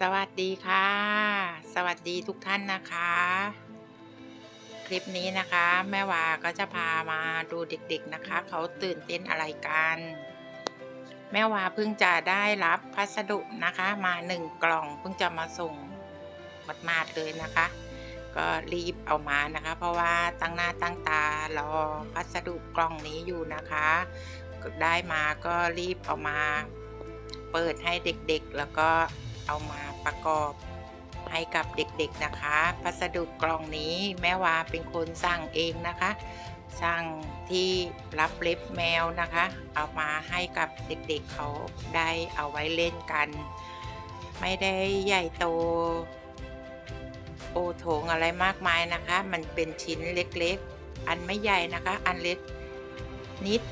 สวัสดีค่ะ สวัสดีทุกท่านนะคะ คลิปนี้นะคะ แม่วาก็จะพามาดูเด็กๆนะคะ เขาตื่นเต้นอะไรกัน แม่วาเพิ่งจะได้รับพัสดุนะคะ มาหนึ่งกล่องเพิ่งจะมาส่งบัดมาดๆเลยนะคะ ก็รีบเอามานะคะ เพราะว่าตั้งหน้าตั้งตารอพัสดุกล่องนี้อยู่นะคะ ได้มาก็รีบเอามา เปิดให้เด็กๆแล้วก็ เอามาประกอบให้กับเด็กๆนะคะ พัสดุกล่องนี้แม่วาเป็นคนสั่งเองนะคะ สั่งที่รับเล็บแมวนะคะ เอามาให้กับเด็กๆเขาได้เอาไว้เล่นกัน ไม่ได้ใหญ่โต โอโถงอะไรมากมายนะคะ มันเป็นชิ้นเล็กๆ อันไม่ใหญ่นะคะ อันเล็กนิด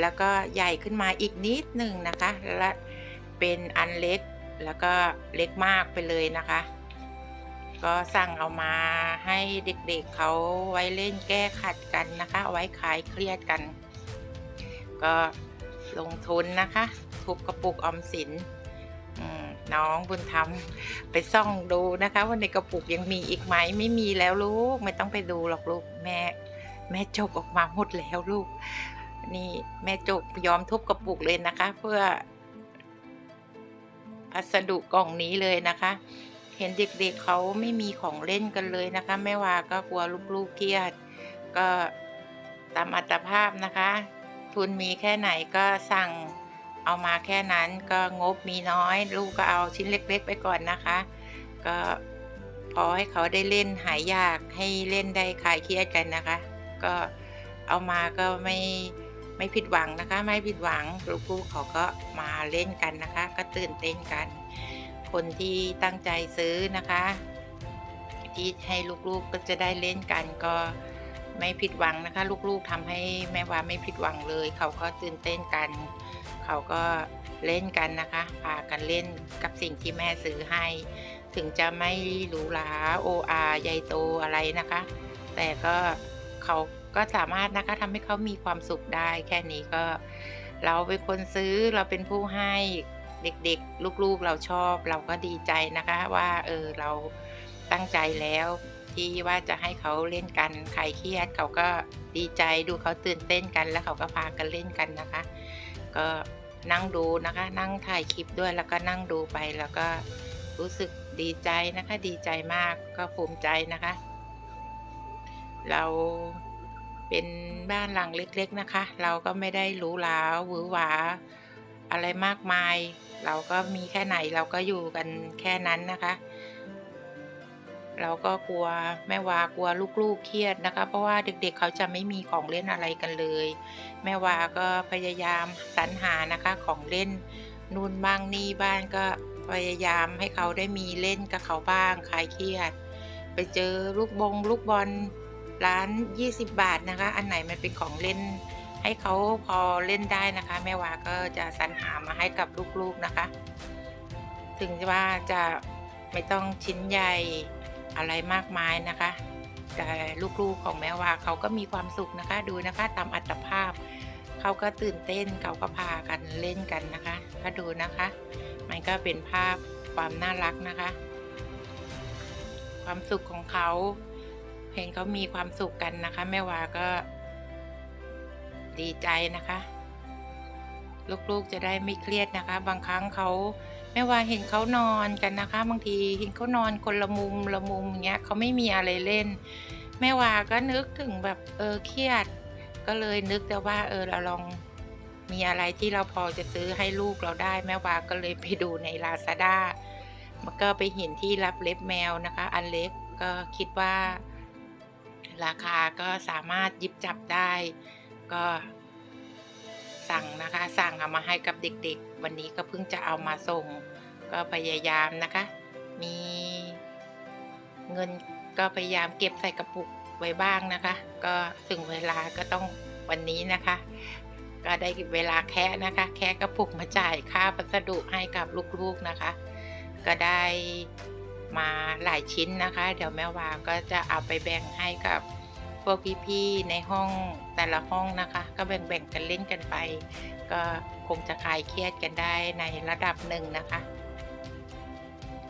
แล้วก็ใหญ่ขึ้นมาอีกนิดหนึ่งนะคะ และเป็นอันเล็ก แล้วก็เล็กมากไปเลยนะคะ ก็สั่งเอามาให้เด็กๆเเขาไว้เล่นแก้ขัดกันนะคะ ไว้คลายเครียดกัน ก็ลงทุนนะคะทุบกระปุกออมสินน้องบุญธรรมไปส่องดูนะคะ ว่าในกระปุกยังมีอีกไหมไม่มีแล้วลูก ไม่ต้องไปดูหรอกลูกแม่ แม่จกออกมาหมดแล้วลูก นี่แม่จกยอมทุบกระปุกเลยนะคะ เพื่อ พัสดุกล่องนี้เลยนะคะ เห็นเด็กๆเเขาไม่มีของเล่นกันเลยนะคะ แม่วาก็กลัวลูกๆเครียด ก็ตามอัตภาพนะคะ ทุนมีแค่ไหนก็สั่งเอามาแค่นั้นก็งบมีน้อย ลูกก็เอาชิ้นเล็ก ๆ ไปก่อนนะคะ ก็พอให้เขาได้เล่นหายยากให้เล่นได้คลายเครียดกันนะคะ ก็เอามาก็ไม่ ไม่ผิดหวังนะคะ ไม่ผิดหวังลูกๆเขาก็มาเล่นกันนะคะ ก็ตื่นเต้นกัน คนที่ตั้งใจซื้อนะคะ ที่ให้ลูกๆก็จะได้เล่นกันก็ไม่ผิดหวังนะคะ ลูกๆทำให้แม่วาไม่ผิดหวังเลย เขาก็ตื่นเต้นกัน เขาก็เล่นกันนะคะพากันเล่นกับสิ่งที่แม่ซื้อให้ ถึงจะไม่หรูหราโออาใหญ่โตอะไรนะคะ แต่ก็เขา ก็สามารถนะคะทำให้เขามีความสุขได้แค่นี้ก็ เราเป็นคนซื้อเราเป็นผู้ให้เด็กๆ ลูกๆเราชอบ เราก็ดีใจนะคะว่าเออเราตั้งใจแล้วที่ว่าจะให้เขาเล่นกันใครเครียดเขาก็ดีใจดูเขาตื่นเต้นกันแล้วเขาก็พากันเล่นกันนะคะ ก็นั่งดูนะคะ นั่งถ่ายคลิปด้วยแล้วก็นั่งดูไปแล้วก็รู้สึกดีใจนะคะ ดีใจมากก็ภูมิใจนะคะ เรา เป็นบ้านหลังเล็กๆนะคะ เราก็ไม่ได้หรูหราหวือหวาอะไรมากมาย เราก็มีแค่ไหนเราก็อยู่กันแค่นั้นนะคะ เราก็กลัวแม่วากลัวลูกๆเครียดนะคะ เพราะว่าเด็กๆเขาจะไม่มีของเล่นอะไรกันเลย แม่วาก็พยายามสรรหานะคะของเล่นนู่นบ้างนี่บ้างก็พยายามให้เขาได้มีเล่นกับเขาบ้างคลายเครียด ไปเจอลูกบงลูกบอล ร้าน 20 บาทนะคะ อันไหนมันเป็นของเล่น ให้เขาพอเล่นได้นะคะ แม่วาก็จะสรรหามาให้กับลูกๆนะคะ ถึงว่าจะไม่ต้องชิ้นใหญ่อะไรมากมายนะคะ แต่ลูกๆของแม่วาเขาก็มีความสุขนะคะ ดูนะคะตามอัตภาพ เขาก็ตื่นเต้นเขาก็พากันเล่นกันนะคะก็ดูนะคะ มันก็เป็นภาพความน่ารักนะคะ ความสุขของเขา เห็นเขามีความสุขกันนะคะ แม่วาก็ดีใจนะคะ ลูกๆจะได้ไม่เครียดนะคะ บางครั้งเขาแม่วาเห็นเขานอนกันนะคะ บางทีเห็นเขานอนคนละมุมละมุมอย่างเงี้ยเขาไม่มีอะไรเล่น แม่วาก็นึกถึงแบบเออเครียด ก็เลยนึกแต่ว่าเออเราลองมีอะไรที่เราพอจะซื้อให้ลูกเราได้ แม่วาก็เลยไปดูในลาซาด้ามันก็ไปเห็นที่รับเล็บแมวนะคะ อันเล็กก็คิดว่า ราคาก็สามารถยิบจับได้ ก็สั่งนะคะ สั่งเอามาให้กับเด็กๆ วันนี้ก็เพิ่งจะเอามาส่ง ก็พยายามนะคะ มีเงินก็พยายามเก็บใส่กระปุกไว้บ้างนะคะ ก็ถึงเวลาก็ต้องวันนี้นะคะ ก็ได้เวลาแค่นะคะ แค่กระปุกมาจ่ายค่าพัสดุให้กับลูกๆนะคะ ก็ได้ มาหลายชิ้นนะคะ เดี๋ยวแม่วาก็จะเอาไปแบ่งให้กับพวกพี่ๆในห้องแต่ละห้องนะคะ ก็แบ่งๆกันเล่นกันไป ก็คงจะคลายเครียดกันได้ในระดับหนึ่งนะคะ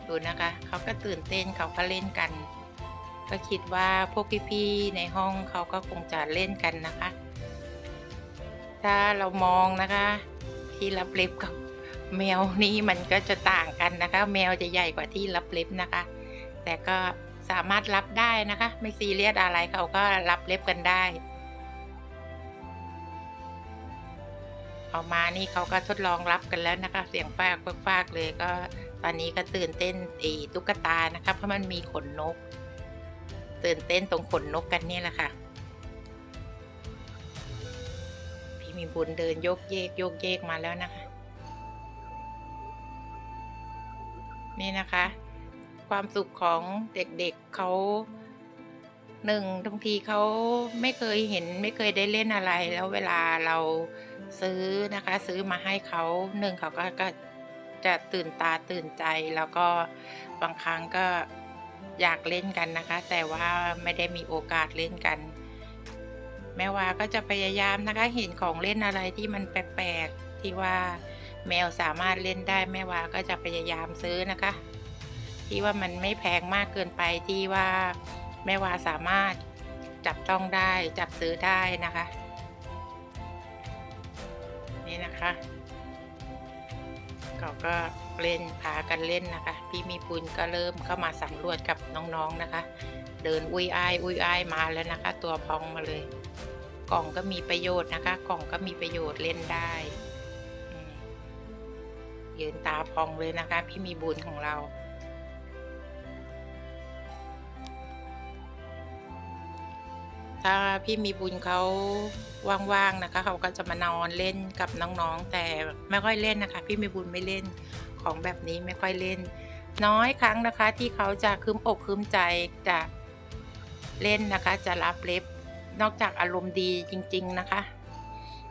ดูนะคะเขาก็ตื่นเต้นเขาก็เล่นกัน ก็คิดว่าพวกพี่ๆในห้องเขาก็คงจะเล่นกันนะคะ ถ้าเรามองนะคะ ที่รับเล็บกับ แมวนี่มันก็จะต่างกันนะคะ แมวจะใหญ่กว่าที่รับเล็บนะคะ แต่ก็สามารถรับได้นะคะ ไม่ซีเรียสอะไรเขาก็รับเล็บกันได้ออกมานี่เขาก็ทดลองรับกันแล้วนะคะ เสียงฟากฟากเลยก็ตอนนี้ก็ตื่นเต้นไอ้ตุ๊กตานะคะเพราะมันมีขนนก ตื่นเต้นตรงขนนกกันนี่แหละค่ะ พี่มีบุญเดินโยกเยกโยกเยกมาแล้วนะคะ นี่นะคะ ความสุขของเด็กๆเเขาหนึ่งบางทีเขาไม่เคยเห็นไม่เคยได้เล่นอะไร แล้วเวลาเราซื้อนะคะ ซื้อมาให้เขาหนึ่งเขาก็ก็จะตื่นตาตื่นใจแล้วก็บางครั้งก็อยากเล่นกันนะคะ แต่ว่าไม่ได้มีโอกาสเล่นกัน แม่ว่าก็จะพยายามนะคะเห็นของเล่นอะไรที่มันแปลกๆที่ว่า แมวสามารถเล่นได้แม่วาก็จะพยายามซื้อนะคะ ที่ว่ามันไม่แพงมากเกินไปที่ว่าแม่วาสามารถจับต้องได้จับซื้อได้นะคะ นี่นะคะเขาก็เล่นพากันเล่นนะคะ พี่มีปุนก็เริ่มเข้ามาสำรวจกับน้องๆนนะคะ เดินอุ้ยอายอุ้ยอายมาแล้วนะคะ ตัวพองมาเลย กล่องก็มีประโยชน์นะคะ กล่องก็มีประโยชน์เล่นได้ ยืนตาพองเลยนะคะ พี่มีบุญของเราถ้าพี่มีบุญเขาว่างๆนะคะ เขาก็จะมานอนเล่นกับน้องๆ แต่ไม่ค่อยเล่นนะคะ พี่มีบุญไม่เล่นของแบบนี้ไม่ค่อยเล่น น้อยครั้งนะคะที่เขาจะคืมอกคืมใจจะเล่นนะคะ จะรับเล็บนอกจากอารมณ์ดีจริง ๆนะคะ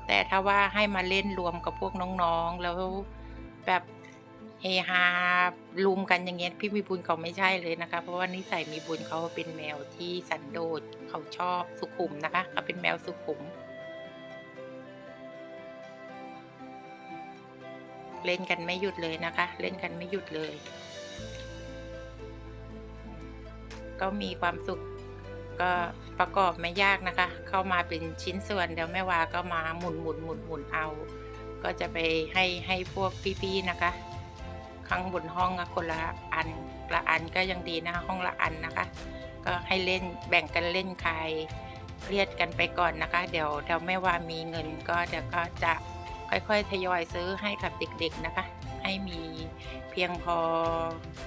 แต่ถ้าว่าให้มาเล่นรวมกับพวกน้องๆ แล้ว แบบเฮฮาลุมกันอย่างเงี้ยพี่มีบุญเขาไม่ใช่เลยนะคะ เพราะว่านิสัยมีบุญเขาเป็นแมวที่สันโดษเขาชอบสุขุมนะคะเขาเป็นแมวสุขุม เล่นกันไม่หยุดเลยนะคะ เล่นกันไม่หยุดเลย ก็มีความสุขก็ประกอบไม่ยากนะคะ เข้ามาเป็นชิ้นส่วนเดี๋ยวแม่วาก็มาหมุนหมุนหมุนหมุนเอา ก็จะไปให้ให้พวกพี่ๆนะคะ ข้างบนห้องคนละอันละอันก็ยังดีนะคะห้องละอันนะคะ ก็ให้เล่นแบ่งกันเล่นใครเครียดกันไปก่อนนะคะ เดี๋ยวเดี๋ยวแม่ว่ามีเงินก็เดี๋ยวก็จะค่อยๆทยอยซื้อให้กับเด็กๆนะคะ ให้มีเพียงพอ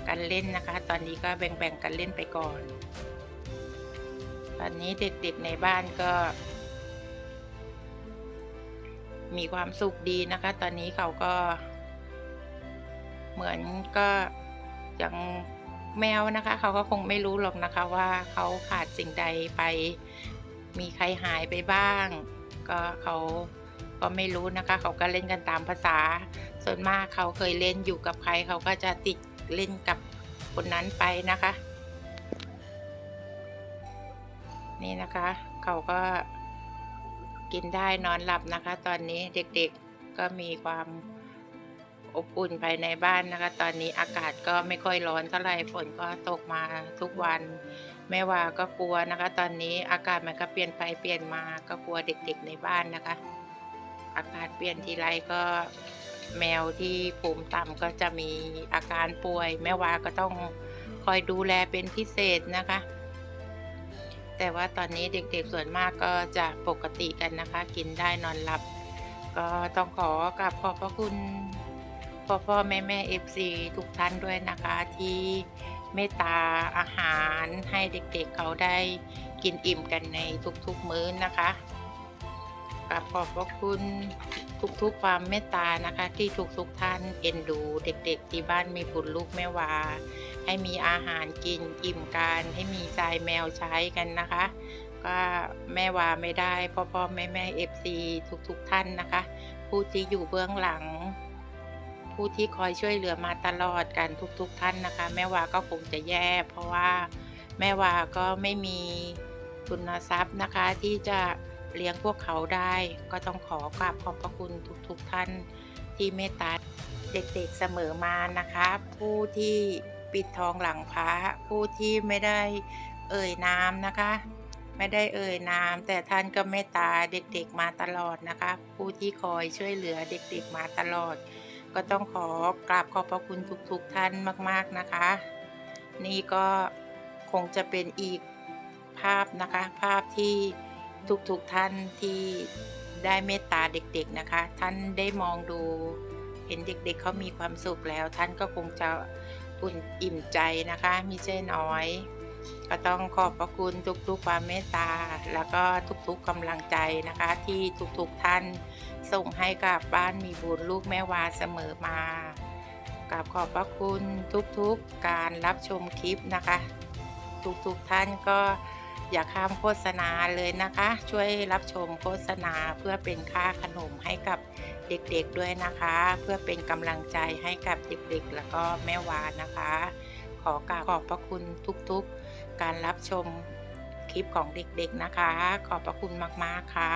กันเล่นนะคะ ตอนนี้ก็แบ่งๆกันเล่นไปก่อน ตอนนี้เด็กๆในบ้านก็ มีความสุขดีนะคะ ตอนนี้เขาก็ เหมือนก็ย่างแมวนะคะ เขาก็คงไม่รู้หรอกนะคะว่าเขาขาดสิ่งใดไป มีใครหายไปบ้าง ก็เขาก็ไม่รู้นะคะ เขาก็เล่นกันตามภาษา ส่วนมากเขาเคยเล่นอยู่กับใคร เขาก็จะติดเล่นกับคนนั้นไปนะคะ นี่นะคะ เขาก็ กินได้นอนหลับนะคะ ตอนนี้เด็กๆก็มีความอบอุ่นภายในบ้านนะคะ ตอนนี้อากาศก็ไม่ค่อยร้อนเท่าไหร่ฝนก็ตกมาทุกวันแม่ว่าก็กลัวนะคะ ตอนนี้อากาศมันก็เปลี่ยนไปเปลี่ยนมาก็กลัวเด็กๆในบ้านนะคะ อากาศเปลี่ยนทีไรก็แมวที่ภูมิต่ำก็จะมีอาการป่วย แม่ว่าก็ต้องคอยดูแลเป็นพิเศษนะคะ แต่ว่าตอนนี้เด็กๆส่วนมากก็จะปกติกันนะคะ กินได้นอนหลับ ก็ต้องขอกับขอบพระคุณพ่อพ่อแม่แม่เอฟซีทุกท่านด้วยนะคะที่เมตตาอาหารให้เด็กๆเเขาได้กินอิ่มกันในทุกๆมื้อนะคะ กับขอบพระคุณทุกๆความเมตตานะคะ ที่ทุกๆท่านเอ็นดู เด็กๆ ที่บ้านมีบุญลูกแม่วา ให้มีอาหารกินอิ่มกันให้มีทรายแมวใช้กันนะคะ ก็แม่วาไม่ได้พ่อพ่อแม่แม่เอฟซีทุกๆท่านนะคะ ผู้ที่อยู่เบื้องหลัง ผู้ที่คอยช่วยเหลือมาตลอดกันทุกๆท่านนะคะ แม่วาก็คงจะแย่ เพราะว่าแม่วาก็ไม่มีทุนทรัพย์นะคะที่จะ เลี้ยงพวกเขาได้ ก็ต้องขอกราบขอบพระคุณทุกๆท่านที่เมตตาเด็กๆเสมอมานะคะ ผู้ที่ปิดทองหลังพระผู้ที่ไม่ได้เอ่ยนามนะคะ ไม่ได้เอ่ยนาม แต่ท่านก็เมตตาเด็กๆมาตลอดนะคะ ผู้ที่คอยช่วยเหลือเด็กๆมาตลอด ก็ต้องขอกราบขอบพระคุณทุกๆท่านมากๆนะคะ นี่ก็คงจะเป็นอีกภาพนะคะ ภาพที่ ทุกๆท่านที่ได้เมตตาเด็กๆนะคะ ท่านได้มองดูเห็นเด็กๆเขามีความสุขแล้ว ท่านก็คงจะอุ่นอิ่มใจนะคะมิใช่น้อย ก็ต้องขอบพระคุณทุกๆความเมตตา แล้วก็ทุกๆกำลังใจนะคะ ที่ทุกๆท่านส่งให้กับบ้านมีบุญลูกแม่วาเสมอมากับขอบพระคุณทุกๆการรับชมคลิปนะคะ ทุกๆท่านก็ อย่าข้ามโฆษณาเลยนะคะ ช่วยรับชมโฆษณาเพื่อเป็นค่าขนมให้กับเด็กๆด้วยนะคะ เพื่อเป็นกำลังใจให้กับเด็กๆ แล้วก็แม่วานนะคะ ขอกราบขอบพระคุณทุกๆ การรับชมคลิปของเด็กๆนะคะ ขอบพระคุณมากๆค่ะ